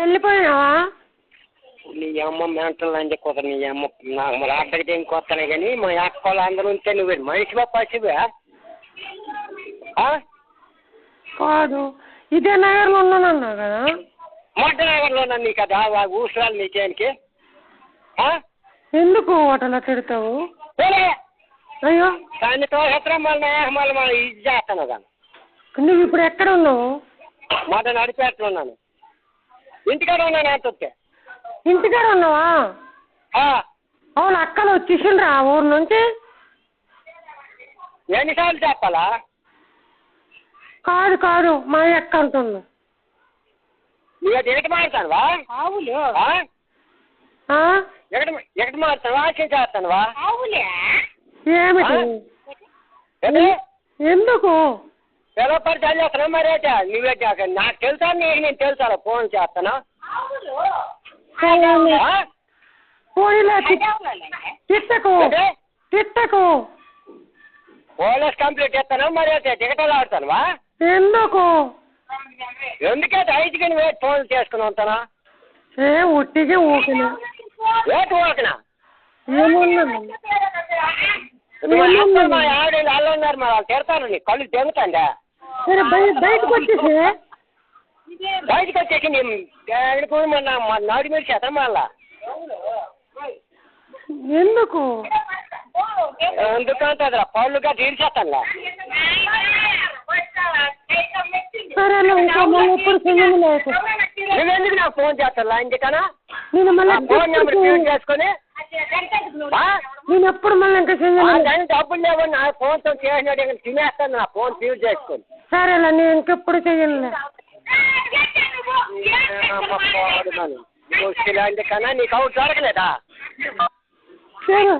వెళ్ళిపోయావా నీ అమ్మ మెంటల్ అని నీ అమ్మ నాకు మరి అడ్డకి ఏం కొత్తలే కానీ మా అక్క వాళ్ళు అందరూ ఉంటే నువ్వు. మనిషివా పసివా? కాదు ఇదే నగర్లో ఉన్నానన్నా కదా? మొట్టనగర్లో నన్ను కదా ఊసరాలు నీకేనికి? ఎందుకు హోటల్ తిడతావు. అయ్యో! దాన్ని తోసత్రం మళ్ళీ మళ్ళీ ఇది చేస్తాను దాన్ని నువ్వు ఇప్పుడు ఎక్కడ ఉన్నావు? మాట నడిపేట్లు ఉన్నాను. ఇంటికాడ ఉన్నాను అంతే ఇంటికాడ ఉన్నావా? అవును అక్కలు వచ్చేసిండ్రా ఊరు నుంచి. ఎన్నిసార్లు చెప్పాలా? కాదు కాదు మా అక్క అంటుంది. నువ్వు ఎక్కడ మారుతానువా? ఆవులు? ఎక్కడ ఎక్కడ మారుతానువా? ఆశ చేస్తానువా? ఆవులే ఏమిటి ఎందుకు? పిలవపడి చదివేస్తున్నా మరి అయితే నువ్వే చేస్తా నాకు తెలుసా నీకు నేను తెలుసా ఫోన్ చేస్తాను? తిట్టకు? తిట్టకు. పోలీస్ కంప్లీట్ చేస్తాను మరి అయితే టికెట్లు ఆడుతానువా? ఎందుకు? ఎందుకైతే ఐదుకి నువ్వు ఫోన్ చేసుకుని ఉంటానా? ఏ ఉట్టిగా ఊకిన. ఏటి ఓకనా ఏమున్నా నువ్వు మా ఆవిడ వాళ్ళు ఉన్నారు మరి వాళ్ళు తిడతారు నీ కళ్ళు తెగుతాండా? సరే బయ బయటకు వచ్చేసి బయటకు వచ్చేసి నేను మొన్న మా నాడు మీరు చేస్తాం మళ్ళా. ఎందుకు? ఎందుకంటే పళ్ళుగా తీర్చేస్తానులే సరే ఎప్పుడు నువ్వెందుకు నాకు ఫోన్ చేస్తాను ఇంటికనా నేను మళ్ళీ ఫోన్ నెంబర్ చేసుకొని? నేను ఎప్పుడు మళ్ళీ ఇంకా టైం డబ్బులు లేవు నా ఫోన్తో చేసినట్టు ఇంకా తినేస్తాను నా ఫోన్ ఫీడ్ చేసుకొని. సరేలే నేను ఇంకెప్పుడు చెయ్యనులే ఇలాంటి కన్నా నీకు అవుట్ దొరకలేదా? సరే.